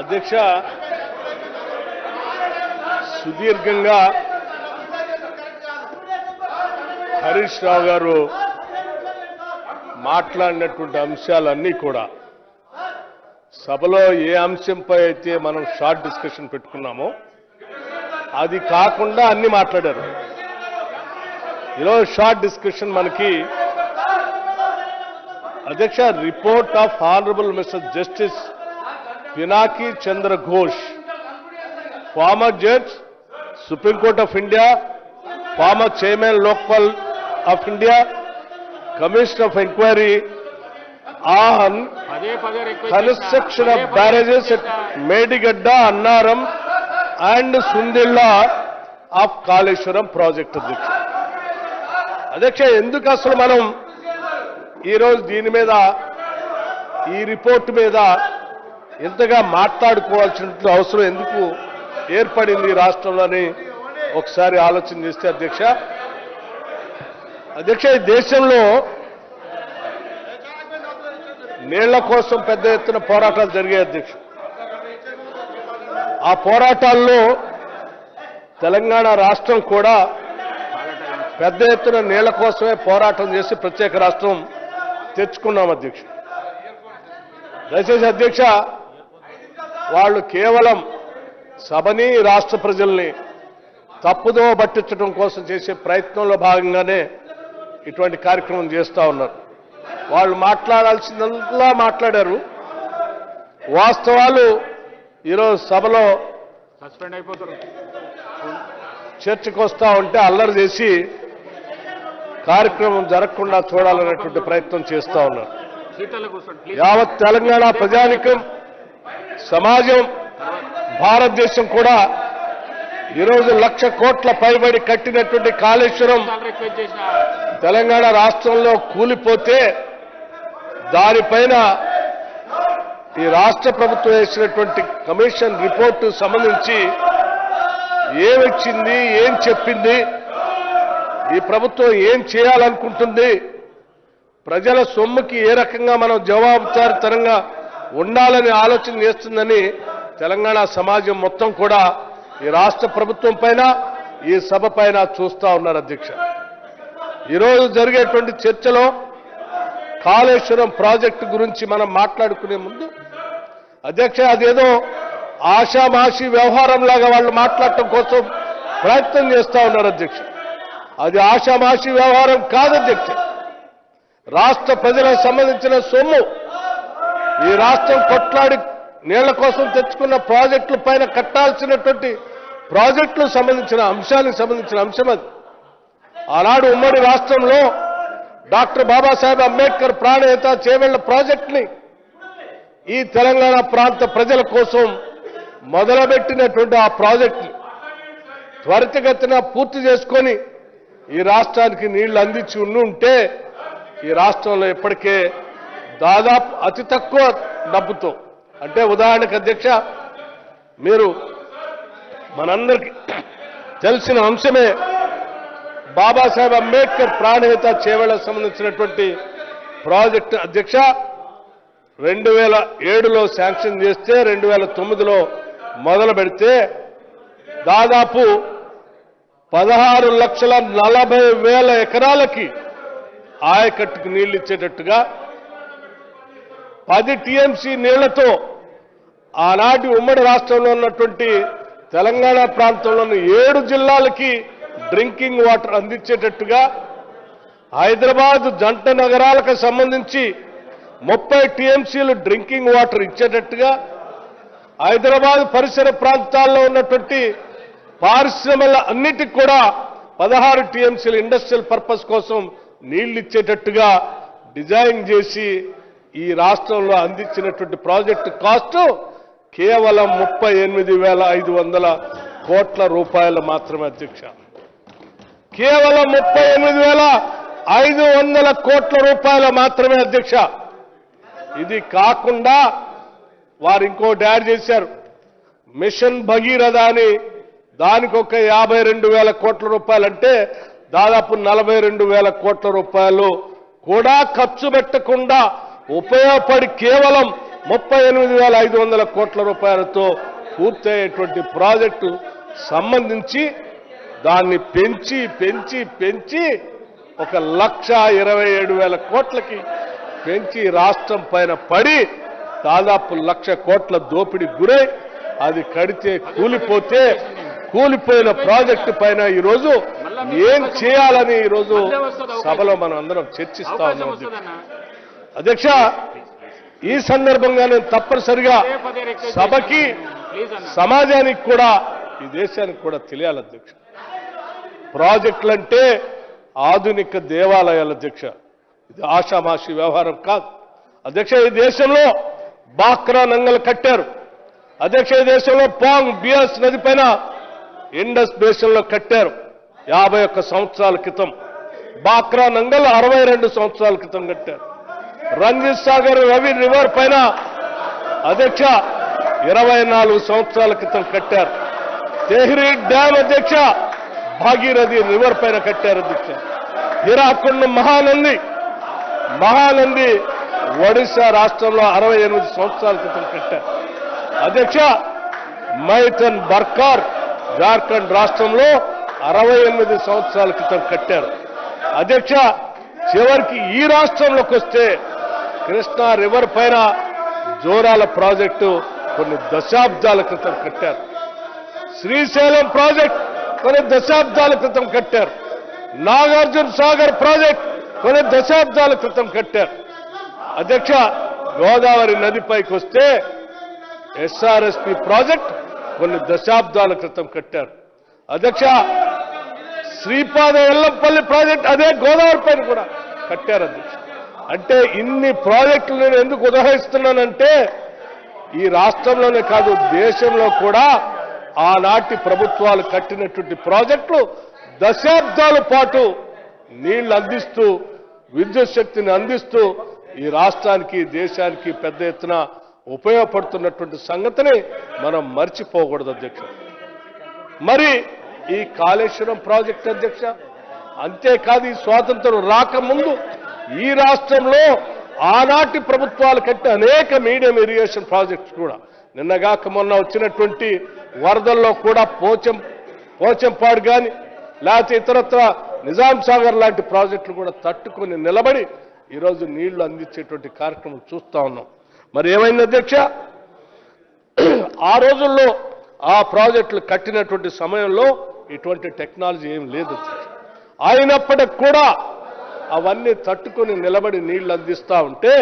అధ్యక్ష సుదీర్ఘంగా హరీష్ రావు గారు మాట్లాడినటువంటి అంశాలన్నీ కూడా సభలో ఏ అంశంపై అయితే మనం షార్ట్ డిస్కషన్ పెట్టుకున్నామో అది కాకుండా అన్ని మాట్లాడారు. ఈరోజు షార్ట్ డిస్కషన్ మనకి అధ్యక్ష report of honourable mister justice Pinaki Chandra Ghosh former judge Supreme Court of India former chairman Lokpal of India commissioner of enquiry on request construction of barrages at Medigadda Annaram and Sundilla of Kaleshwaram project అధ్యక్ష అధ్యక్ష ఎందుకు అసలు మనం ఈరోజు దీని మీద ఈ report మీద ఇంతగా మాట్లాడుకోవాల్సిన అవసరం ఎందుకు ఏర్పడింది ఈ రాష్ట్రంలోని? ఒకసారి ఆలోచన చేస్తే అధ్యక్ష. అధ్యక్ష ఈ దేశంలో నీళ్ళ కోసం పెద్ద ఎత్తున పోరాటాలు జరిగాయి అధ్యక్ష. ఆ పోరాటాల్లో తెలంగాణ రాష్ట్రం కూడా పెద్ద ఎత్తున నీళ్ళ కోసమే పోరాటం చేసి ప్రత్యేక రాష్ట్రం తెచ్చుకున్నాం అధ్యక్ష దయచేసి అధ్యక్ష వాళ్ళు కేవలం సభని రాష్ట్ర ప్రజల్ని తప్పుదో పట్టించడం కోసం చేసే ప్రయత్నంలో భాగంగానే ఇటువంటి కార్యక్రమం చేస్తూ ఉన్నారు. వాళ్ళు మాట్లాడాల్సిందల్లా మాట్లాడారు. వాస్తవాలు ఈరోజు సభలో సస్పెండ్ అయిపోతారు. చర్చకు వస్తా ఉంటే అల్లరి చేసి కార్యక్రమం జరగకుండా చూడాలనేటువంటి ప్రయత్నం చేస్తా ఉన్నారు. యావత్ తెలంగాణ ప్రజానికం సమాజం భారతదేశం కూడా ఈరోజు లక్ష కోట్ల పైబడి కట్టినటువంటి కాళేశ్వరం తెలంగాణ రాష్ట్రంలో కూలిపోతే దానిపైన ఈ రాష్ట్ర ప్రభుత్వం వేసినటువంటి కమిషన్ రిపోర్టు సంబంధించి ఏమిచ్చింది ఏం చెప్పింది ఈ ప్రభుత్వం ఏం చేయాలనుకుంటుంది? ప్రజల సొమ్ముకి ఏ రకంగా మనం జవాబుదారితరంగా ఉండాలని ఆలోచన చేస్తుందని తెలంగాణ సమాజం మొత్తం కూడా ఈ రాష్ట్ర ప్రభుత్వం పైన ఈ సభ పైన చూస్తా ఉన్నారు అధ్యక్ష. ఈరోజు జరిగేటువంటి చర్చలో కాళేశ్వరం ప్రాజెక్టు గురించి మనం మాట్లాడుకునే ముందు అధ్యక్ష అదేదో ఆషామాషి వ్యవహారంలాగా వాళ్ళు మాట్లాడటం కోసం ప్రయత్నం చేస్తా ఉన్నారు అధ్యక్ష. అది ఆషామాషి వ్యవహారం కాదు అధ్యక్ష రాష్ట్ర ప్రజలకు సంబంధించిన సొమ్ము. ఈ రాష్ట్రం కొట్లాడి నీళ్ళ కోసం తెచ్చుకున్న ప్రాజెక్టుల పైన కట్టాల్సినటువంటి ప్రాజెక్టులకు సంబంధించిన అంశానికి సంబంధించిన అంశం అది. ఆనాడు ఉమ్మడి రాష్ట్రంలో డాక్టర్ బాబాసాహెబ్ అంబేద్కర్ ప్రాణేత చేవెళ్ళ ప్రాజెక్టుని ఈ తెలంగాణ ప్రాంత ప్రజల కోసం మొదలుపెట్టినటువంటి ఆ ప్రాజెక్టుని త్వరితగతిన పూర్తి చేసుకొని ఈ రాష్ట్రానికి నీళ్ళు అందించి ఉండుంటే ఉంటే ఈ రాష్ట్రంలో ఇప్పటికే దాదాపు అతి తక్కువ డబ్బుతో అంటే ఉదాహరణకు అధ్యక్ష మీరు మనందరికీ తెలిసిన అంశమే బాబాసాహెబ్ అంబేద్కర్ ప్రాణహిత చేవలకు సంబంధించినటువంటి ప్రాజెక్టు. అధ్యక్ష రెండు వేల ఏడులో శాంక్షన్ చేస్తే రెండు వేల తొమ్మిదిలో మొదలు పెడితే దాదాపు పదహారు లక్షల నలభై వేల ఎకరాలకి ఆయకట్టుకు నీళ్ళు ఇచ్చేటట్టుగా పది టీఎంసీ నీళ్ళతో ఆనాటి ఉమ్మడి రాష్ట్రంలో ఉన్నటువంటి తెలంగాణ ప్రాంతంలోని ఏడు జిల్లాలకి డ్రింకింగ్ వాటర్ అందించేటట్టుగా హైదరాబాద్ జంట నగరాలకు సంబంధించి ముప్పై టీఎంసీలు డ్రింకింగ్ వాటర్ ఇచ్చేటట్టుగా హైదరాబాద్ పరిసర ప్రాంతాల్లో ఉన్నటువంటి పారిశ్రమల అన్నిటికి కూడా పదహారు టీఎంసీల ఇండస్ట్రియల్ పర్పస్ కోసం నీళ్ళు ఇచ్చేటట్టుగా డిజైన్ చేసి ఈ రాష్ట్రంలో అందించినటువంటి ప్రాజెక్టు కాస్ట్ కేవలం ముప్పై ఎనిమిది వేల ఐదు వందల కోట్ల రూపాయలు మాత్రమే అధ్యక్ష. కేవలం ముప్పై ఎనిమిది వేల ఐదు వందల కోట్ల రూపాయలు మాత్రమే అధ్యక్ష. ఇది కాకుండా వారు ఇంకో యాడ్ చేశారు. మిషన్ భగీరథ అని దానికి ఒక యాభై రెండు వేల కోట్ల రూపాయలు అంటే దాదాపు నలభై రెండు వేల కోట్ల రూపాయలు కూడా ఖర్చు పెట్టకుండా ఉపయోగపడి కేవలం ముప్పై ఎనిమిది వేల ఐదు వందల కోట్ల రూపాయలతో పూర్తయ్యేటువంటి ప్రాజెక్టు సంబంధించి దాన్ని పెంచి పెంచి పెంచి ఒక లక్ష ఇరవై ఏడు వేల కోట్లకి పెంచి రాష్ట్రం పైన పడి దాదాపు లక్ష కోట్ల దోపిడీ గురై అది కడితే కూలిపోతే కూలిపోయిన ప్రాజెక్టు పైన ఈరోజు ఏం చేయాలని ఈరోజు సభలో మనం అందరం చర్చిస్తా ఉన్నాం. అధ్యక్ష. ఈ సందర్భంగా నేను తప్పనిసరిగా సభకి సమాజానికి కూడా ఈ దేశానికి కూడా తెలియాలి అధ్యక్ష. ప్రాజెక్టులంటే ఆధునిక దేవాలయాల అధ్యక్ష. ఇది ఆషామాషి వ్యవహారం కాదు. అధ్యక్ష ఈ దేశంలో బాక్రా నంగలు కట్టారు. అధ్యక్ష ఈ దేశంలో పాంగ్ బియాస్ నది పైన ఇండస్ బేసిన్లో కట్టారు యాభై ఒక్క సంవత్సరాల క్రితం. బాక్రా నంగల్ అరవై రెండు సంవత్సరాల క్రితం కట్టారు. రంజిత్ సాగర్ రవి రివర్ పైన అధ్యక్ష ఇరవై నాలుగు సంవత్సరాల క్రితం కట్టారు. తెహ్రీ డ్యామ్ అధ్యక్ష భాగీరథి రివర్ పైన కట్టారు అధ్యక్ష. హిరాకుండ మహానంది మహానంది ఒడిశా రాష్ట్రంలో అరవై ఎనిమిది సంవత్సరాల క్రితం కట్టారు. అధ్యక్ష మైథన్ బర్కార్ జార్ఖండ్ రాష్ట్రంలో అరవై ఎనిమిది సంవత్సరాల క్రితం కట్టారు. అధ్యక్ష చివరికి ఈ రాష్ట్రంలోకి వస్తే కృష్ణా రివర్ పైన జోరాల ప్రాజెక్టు కొన్ని దశాబ్దాల క్రితం కట్టారు. శ్రీశైలం ప్రాజెక్ట్ కొన్ని దశాబ్దాల క్రితం కట్టారు. నాగార్జున సాగర్ ప్రాజెక్ట్ కొన్ని దశాబ్దాల క్రితం కట్టారు. అధ్యక్ష గోదావరి నదిపైకి వస్తే ఎస్ఆర్ఎస్పి ప్రాజెక్ట్ కొన్ని దశాబ్దాల క్రితం కట్టారు. అధ్యక్ష శ్రీపాద ఎల్లంపల్లి ప్రాజెక్ట్ అదే గోదావరి పైన కూడా కట్టారు అధ్యక్ష. అంటే ఇన్ని ప్రాజెక్టులు నేను ఎందుకు ఉదాహరిస్తున్నానంటే ఈ రాష్ట్రంలోనే కాదు దేశంలో కూడా ఆనాటి ప్రభుత్వాలు కట్టినటువంటి ప్రాజెక్టులు దశాబ్దాల పాటు నీళ్ళు అందిస్తూ విద్యుత్ శక్తిని అందిస్తూ ఈ రాష్ట్రానికి దేశానికి పెద్ద ఎత్తున ఉపయోగపడుతున్నటువంటి సంగతిని మనం మర్చిపోకూడదు అధ్యక్ష. మరి ఈ కాళేశ్వరం ప్రాజెక్ట్ అధ్యక్ష అంతేకాదు ఈ స్వాతంత్రం రాకముందు ఈ రాష్ట్రంలో ఆనాటి ప్రభుత్వాలు కట్టిన అనేక మీడియం ఇరిగేషన్ ప్రాజెక్ట్స్ కూడా. నిన్నగాక మొన్న వచ్చినటువంటి వరదల్లో కూడా పోచం పోచంపాడు కానీ లేకపోతే ఇతరత్ర నిజాం సాగర్ లాంటి ప్రాజెక్టులు కూడా తట్టుకొని నిలబడి ఈరోజు నీళ్ళు అందించేటువంటి కార్యక్రమం చూస్తా ఉన్నాం. మరి ఏమైంది అధ్యక్ష? ఆ రోజుల్లో ఆ ప్రాజెక్టులు కట్టినటువంటి సమయంలో ఇటువంటి టెక్నాలజీ ఏం లేదు అయినప్పటికి కూడా అవన్నీ తట్టుకొని నిలబడి నీళ్ళు అందిస్తా ఉంటే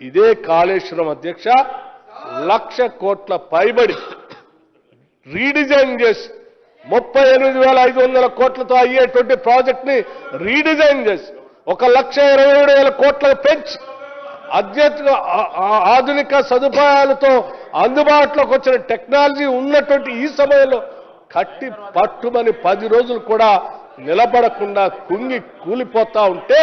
ఇదే కాళేశ్వరం అధ్యక్ష లక్ష కోట్ల పైబడి రీడిజైన్ చేసి ముప్పై ఎనిమిది వేల ఐదు వందల కోట్లతో అయ్యేటువంటి ప్రాజెక్ట్ని రీడిజైన్ చేసి ఒక లక్ష ఇరవై ఏడు వేల కోట్లకు పెంచి అత్యధిక ఆధునిక సదుపాయాలతో అందుబాటులోకి వచ్చిన టెక్నాలజీ ఉన్నటువంటి ఈ సమయంలో కట్టి పట్టుమని పది రోజులు కూడా నిలబడకుండా కుంగి కూలిపోతా ఉంటే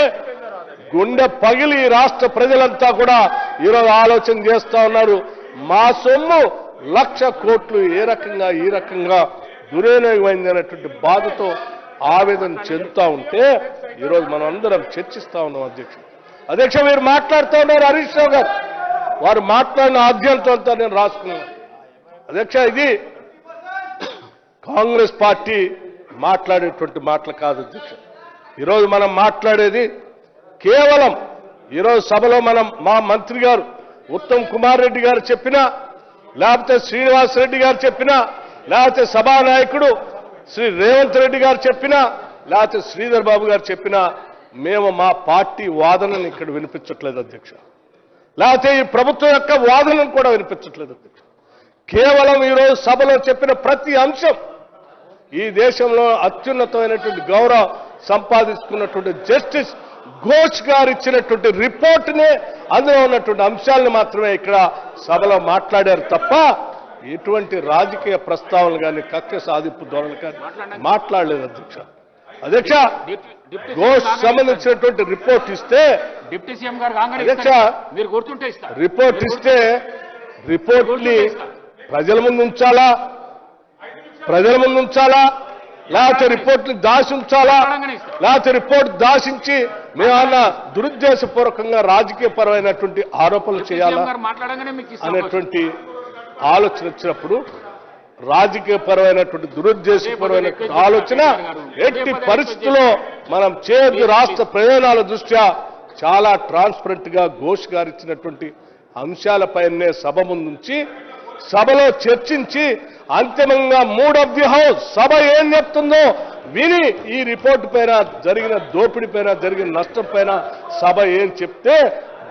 గుండె పగిలి ఈ రాష్ట్ర ప్రజలంతా కూడా ఈరోజు ఆలోచన చేస్తా ఉన్నారు. మా సొమ్ము లక్ష కోట్లు ఏ రకంగా ఈ రకంగా దుర్వినియోగమైంది అనేటువంటి బాధతో ఆవేదన చెందుతా ఉంటే ఈరోజు మనం అందరం చర్చిస్తా ఉన్నాం అధ్యక్షుడు. అధ్యక్ష మీరు మాట్లాడుతూ ఉన్నారు హరీష్ రావు గారు. వారు మాట్లాడిన ఆద్యంతంతో నేను రాసుకున్నాను. అధ్యక్ష ఇది కాంగ్రెస్ పార్టీ మాట్లాడేటువంటి మాటలు కాదు అధ్యక్ష. ఈరోజు మనం మాట్లాడేది కేవలం ఈరోజు సభలో మనం మా మంత్రి గారు ఉత్తమ్ కుమార్ రెడ్డి గారు చెప్పినా లేకపోతే శ్రీనివాస్ రెడ్డి గారు చెప్పినా లేకపోతే సభానాయకుడు శ్రీ రేవంత్ రెడ్డి గారు చెప్పినా లేకపోతే శ్రీధర్ బాబు గారు చెప్పినా మేము మా పార్టీ వాదనని ఇక్కడ వినిపించట్లేదు అధ్యక్ష. లేకపోతే ఈ ప్రభుత్వం యొక్క వాదనను కూడా వినిపించట్లేదు అధ్యక్ష. కేవలం ఈరోజు సభలో చెప్పిన ప్రతి అంశం ఈ దేశంలో అత్యున్నతమైనటువంటి గౌరవం సంపాదించుకున్నటువంటి జస్టిస్ ఘోష్ గారు ఇచ్చినటువంటి రిపోర్ట్ని అందులో ఉన్నటువంటి అంశాలను మాత్రమే ఇక్కడ సభలో మాట్లాడారు తప్ప ఎటువంటి రాజకీయ ప్రస్తావనలు కానీ కక్ష సాధింపు ధోరణి కానీ మాట్లాడలేదు అధ్యక్ష. అధ్యక్ష ఘోష్ సంబంధించినటువంటి రిపోర్ట్ ఇస్తే. డిప్యూటీ సీఎం గారు అధ్యక్ష. మీరు గుర్తుంటే రిపోర్ట్ ఇస్తే రిపోర్ట్ని ప్రజల ముందు ఉంచాలా? ప్రజల ముందు ఉంచాలా? లేకపోతే రిపోర్ట్ని దాచి ఉంచాలా? లేకపోతే రిపోర్ట్ దాచించి మేమన్నా దురుద్దేశపూర్వకంగా రాజకీయపరమైనటువంటి ఆరోపణలు చేయాలా అనేటువంటి ఆలోచన వచ్చినప్పుడు రాజకీయపరమైనటువంటి దురుద్దేశపరమైన ఆలోచన ఎట్టి పరిస్థితుల్లో మనం చేయొద్దు రాష్ట్ర ప్రయోజనాల దృష్ట్యా చాలా ట్రాన్స్పరెంట్గా ఘోష్ గారు ఇచ్చినటువంటి అంశాలపైనే సభ ముందుంచి సభలో చర్చించి అంతిమంగా మూడ్ ఆఫ్ ది హౌస్ సభ ఏం చెప్తుందో విని ఈ రిపోర్టు పైన జరిగిన దోపిడీ పైన జరిగిన నష్టం పైన సభ ఏం చెప్తే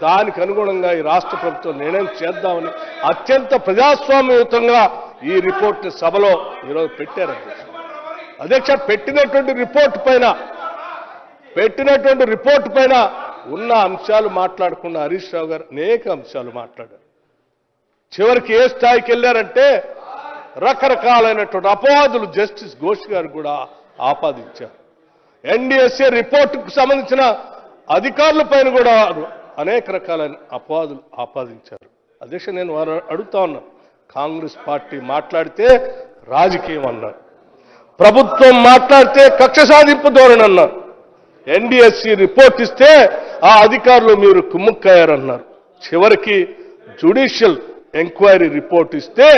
దానికి అనుగుణంగా ఈ రాష్ట్ర ప్రభుత్వం నిర్ణయం చేద్దామని అత్యంత ప్రజాస్వామ్యయుతంగా ఈ రిపోర్ట్ సభలో ఈరోజు పెట్టారు. అధ్యక్ష. అధ్యక్ష పెట్టినటువంటి రిపోర్ట్ పైన పెట్టినటువంటి రిపోర్ట్ పైన ఉన్న అంశాలు మాట్లాడుకున్న హరీష్ రావు గారు అనేక అంశాలు మాట్లాడారు. చివరికి ఏ స్థాయికి వెళ్ళారంటే రకరకాలైనటువంటి అపవాదులు జస్టిస్ ఘోష్ గారు కూడా ఆపాదించారు. ఎన్డీఎస్ఏ రిపోర్టుకు సంబంధించిన అధికారుల పైన కూడా అనేక రకాలైన అపవాదులు ఆపాదించారు. అధ్యక్ష నేను వారు అడుగుతా ఉన్నాను. కాంగ్రెస్ పార్టీ మాట్లాడితే రాజకీయం అన్నారు. ప్రభుత్వం మాట్లాడితే కక్ష సాధింపు ధోరణి అన్నారు. ఎన్డీఎస్సీ రిపోర్ట్ ఇస్తే ఆ అధికారులు మీరు కుమ్ముక్కయ్యారన్నారు. చివరికి జుడిషియల్ ఎంక్వైరీ రిపోర్ట్ ఇస్తే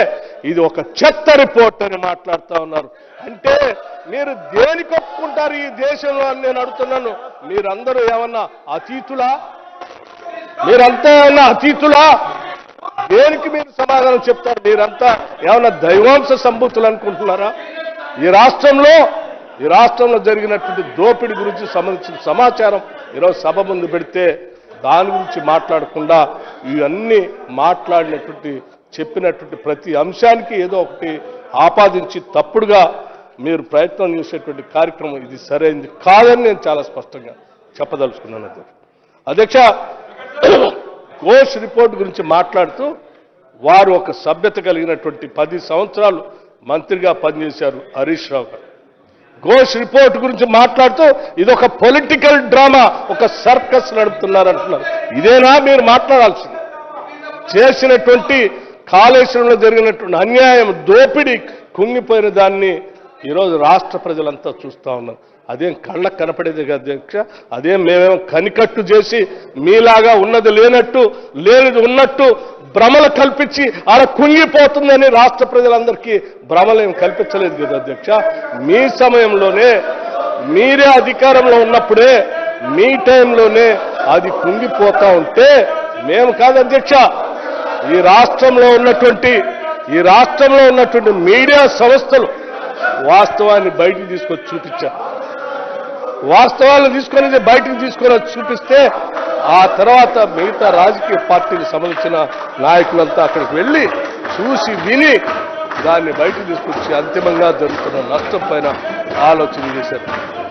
ఇది ఒక చెత్త రిపోర్ట్ అని మాట్లాడుతా ఉన్నారు. అంటే మీరు దేనికి ఒప్పుకుంటారు ఈ దేశంలో అని నేను అడుగుతున్నాను. మీరందరూ ఏమన్నా అతీతులా? మీరంతా ఏమన్నా అతీతులా? దేనికి మీరు సమాధానం చెప్తారు? మీరంతా ఏమైనా దైవాంశ సంబూతులు అనుకుంటున్నారా? ఈ రాష్ట్రంలో ఈ రాష్ట్రంలో జరిగినటువంటి దోపిడీ గురించి సంబంధించిన సమాచారం ఈరోజు సభ ముందు పెడితే దాని గురించి మాట్లాడకుండా ఇవన్నీ మాట్లాడినటువంటి చెప్పినటువంటి ప్రతి అంశానికి ఏదో ఒకటి ఆపాదించి తప్పుడుగా మీరు ప్రయత్నం చేసేటువంటి కార్యక్రమం ఇది సరైనది కాదని నేను చాలా స్పష్టంగా చెప్పదలుచుకున్నాను. అధ్యక్ష అధ్యక్ష ఘోష్ రిపోర్ట్ గురించి మాట్లాడుతూ వారు ఒక సభ్యత కలిగినటువంటి పది సంవత్సరాలు మంత్రిగా పనిచేశారు హరీష్ రావు గారు. ఘోష్ రిపోర్ట్ గురించి మాట్లాడుతూ ఇది ఒక పొలిటికల్ డ్రామా ఒక సర్కస్ నడుపుతున్నారంటున్నారు. ఇదేనా మీరు మాట్లాడాల్సింది? చేసినటువంటి కాళేశ్వరంలో జరిగినటువంటి అన్యాయం దోపిడీ కుంగిపోయిన దాన్ని ఈరోజు రాష్ట్ర ప్రజలంతా చూస్తా ఉన్నారు. అదేం కళ్ళకు కనపడేది అధ్యక్ష. అదేం మేమేమో కనికట్టు చేసి మీలాగా ఉన్నది లేనట్టు లేనిది ఉన్నట్టు భ్రమలు కల్పించి అలా కుంగిపోతుందని రాష్ట్ర ప్రజలందరికీ భ్రమలేం కల్పించలేదు కదా అధ్యక్ష. మీ సమయంలోనే మీరే అధికారంలో ఉన్నప్పుడే మీ టైంలోనే అది కుంగిపోతా ఉంటే మేము కాదు అధ్యక్ష. ఈ రాష్ట్రంలో ఉన్నటువంటి ఈ రాష్ట్రంలో ఉన్నటువంటి మీడియా సంస్థలు వాస్తవాన్ని బయటికి తీసుకొచ్చి చూపించారు. వాస్తవాలను తీసుకొని బయటకు తీసుకొని వచ్చి చూపిస్తే ఆ తర్వాత మిగతా రాజకీయ పార్టీకి సంబంధించిన నాయకులంతా అక్కడికి వెళ్ళి చూసి విని దాన్ని బయటకు తీసుకొచ్చి అంతిమంగా జరుగుతున్న నష్టం పైన ఆలోచన చేశారు.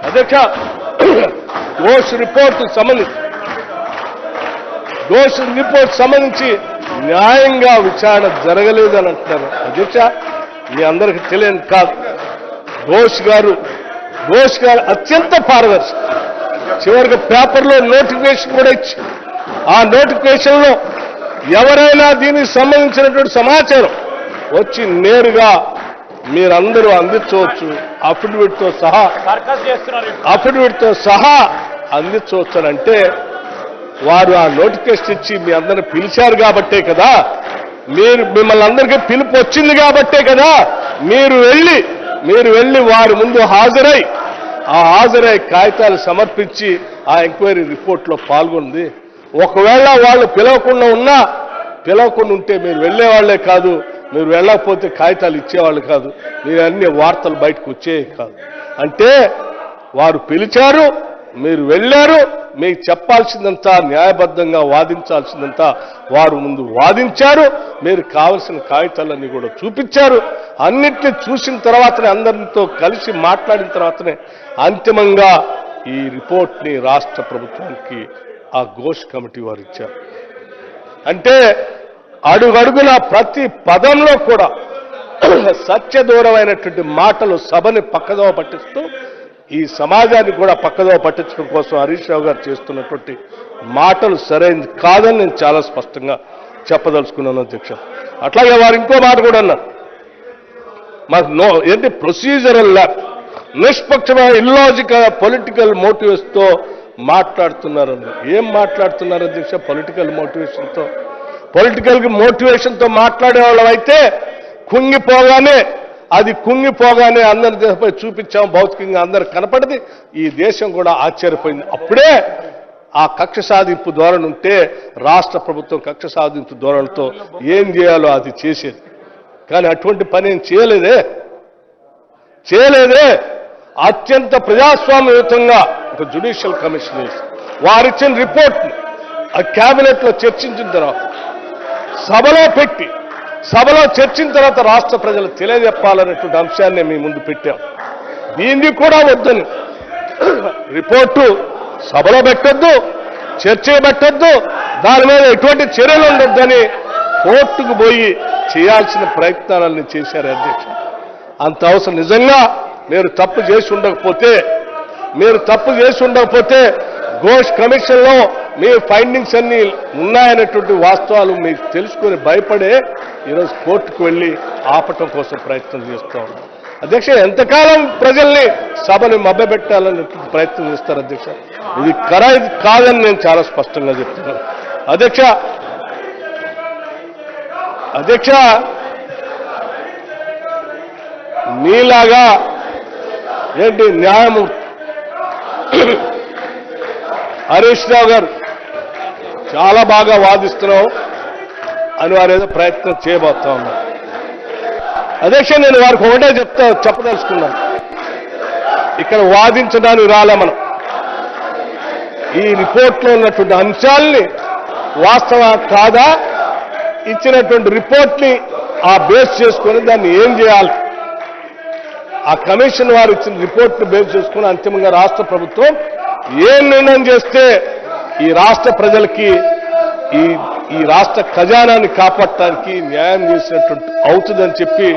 అధ్యక్ష దోష్ రిపోర్ట్ సంబంధించి దోష్ రిపోర్ట్ సంబంధించి న్యాయంగా విచారణ జరగలేదని అంటున్నారు. అధ్యక్ష మీ అందరికీ తెలియని కాదు. ఘోష్ గారు ఘోష్ గారు అత్యంత పారదర్శి చివరికి పేపర్లో నోటిఫికేషన్ కూడా ఇచ్చి ఆ నోటిఫికేషన్లో ఎవరైనా దీనికి సంబంధించినటువంటి సమాచారం వచ్చి నేరుగా మీరందరూ అందించవచ్చు అఫిడవిట్తో సహా అఫిడవిట్తో సహా అందించవచ్చు అని అంటే వారు ఆ నోటిఫికేషన్ ఇచ్చి మీ అందరిని పిలిచారు కాబట్టే కదా మీరు మిమ్మల్ని అందరికీ పిలుపు వచ్చింది కాబట్టే కదా మీరు వెళ్ళి మీరు వెళ్ళి వారి ముందు హాజరై ఆ హాజరై కాగితాలు సమర్పించి ఆ ఎంక్వైరీ రిపోర్ట్లో పాల్గొంది. ఒకవేళ వాళ్ళు పిలవకుండా ఉన్నా పిలవకుండా ఉంటే మీరు వెళ్ళేవాళ్ళే కాదు మీరు వెళ్ళకపోతే కాగితాలు ఇచ్చేవాళ్ళు కాదు మీరు అన్ని వార్తలు బయటకు వచ్చేవి కాదు. అంటే వారు పిలిచారు మీరు వెళ్ళారు మీకు చెప్పాల్సిందంతా న్యాయబద్ధంగా వాదించాల్సిందంతా వారు ముందు వాదించారు. మీరు కావలసిన కాగితాలన్నీ కూడా చూపించారు. అన్నిటిని చూసిన తర్వాతనే అందరితో కలిసి మాట్లాడిన తర్వాతనే అంతిమంగా ఈ రిపోర్ట్ని రాష్ట్ర ప్రభుత్వానికి ఆ ఘోష్ కమిటీ వారు ఇచ్చారు. అంటే అడుగడుగున ప్రతి పదంలో కూడా సత్యదూరమైనటువంటి మాటలు సభని పక్కదోవ పట్టిస్తూ ఈ సమాజాన్ని కూడా పక్కదో పట్టించడం కోసం హరీష్ రావు గారు చేస్తున్నటువంటి మాటలు సరైనది కాదని నేను చాలా స్పష్టంగా చెప్పదలుచుకున్నాను అధ్యక్ష. అట్లాగే వారు ఇంకో మాట కూడా అన్నారు. మాకు నో ఏంటి ప్రొసీజరల్ ల్యాబ్ నిష్పక్షమైన ఇల్లాజికల్ పొలిటికల్ మోటివేషన్తో మాట్లాడుతున్నారన్న ఏం మాట్లాడుతున్నారు అధ్యక్ష పొలిటికల్ మోటివేషన్తో పొలిటికల్ మోటివేషన్తో మాట్లాడే వాళ్ళం అయితే కుంగిపోగానే అది కుంగిపోగానే అందరి దేశంపై చూపించాం భౌతికంగా అందరు కనపడింది. ఈ దేశం కూడా ఆశ్చర్యపోయింది. అప్పుడే ఆ కక్ష సాధింపు ధోరణి ఉంటే రాష్ట్ర ప్రభుత్వం కక్ష సాధింపు ధోరణితో ఏం చేయాలో అది చేసేది. కానీ అటువంటి పని ఏం చేయలేదే. చేయలేదే. అత్యంత ప్రజాస్వామ్యయుతంగా ఒక జ్యుడిషియల్ కమిషన్ వారిచ్చిన రిపోర్ట్ ఆ కేబినెట్లో చర్చించిన తర్వాత సభలో పెట్టి సభలో చర్చిన తర్వాత రాష్ట్ర ప్రజలు తెలియజెప్పాలనేటువంటి అంశాన్ని మీ ముందు పెట్టాం. దీన్ని కూడా వద్దని. రిపోర్టు సభలో పెట్టొద్దు చర్చ పెట్టొద్దు దాని మీద ఎటువంటి చర్యలు ఉండొద్దని కోర్టుకు పోయి చేయాల్సిన ప్రయత్నాలన్నీ చేశారు అధ్యక్ష. అంత అవసరం. నిజంగా మీరు తప్పు చేసి ఉండకపోతే మీరు తప్పు చేసి ఉండకపోతే ఘోష్ కమిషన్లో మీ ఫైండింగ్స్ అన్ని ఉన్నాయనేటువంటి వాస్తవాలు మీకు తెలుసుకొని భయపడే ఈరోజు కోర్టుకు వెళ్ళి ఆపటం కోసం ప్రయత్నం చేస్తూ ఉన్నాం. అధ్యక్ష ఎంతకాలం ప్రజల్ని సభని మభ్యపెట్టాలనేటువంటి ప్రయత్నం చేస్తారు అధ్యక్ష? ఇది కర ఇది కాదని నేను చాలా స్పష్టంగా చెప్తున్నాను. అధ్యక్ష అధ్యక్ష నీలాగా ఏంటి న్యాయమూర్తి హరీష్ రావు గారు చాలా బాగా వాదిస్తున్నావు అని వారు ఏదో ప్రయత్నం చేయబోతా ఉన్నారు. అధ్యక్ష నేను వారికి ఒకటే చెప్తా చెప్పదలుచుకున్నాను ఇక్కడ వాదించడానికి రాలే మనం. ఈ రిపోర్ట్లో ఉన్నటువంటి అంశాల్ని వాస్తవ కాదా? ఇచ్చినటువంటి రిపోర్ట్ని ఆ బేస్ చేసుకొని దాన్ని ఏం చేయాలి? ఆ కమిషన్ వారు ఇచ్చిన రిపోర్ట్ని బేస్ చేసుకుని అంతిమంగా రాష్ట్ర ప్రభుత్వం ఏం నిర్ణయం చేస్తే ఈ రాష్ట్ర ప్రజలకి ఈ ఈ రాష్ట్ర ఖజానాన్ని కాపాడటానికి న్యాయం చేసినటువంటి అవుతుందని చెప్పి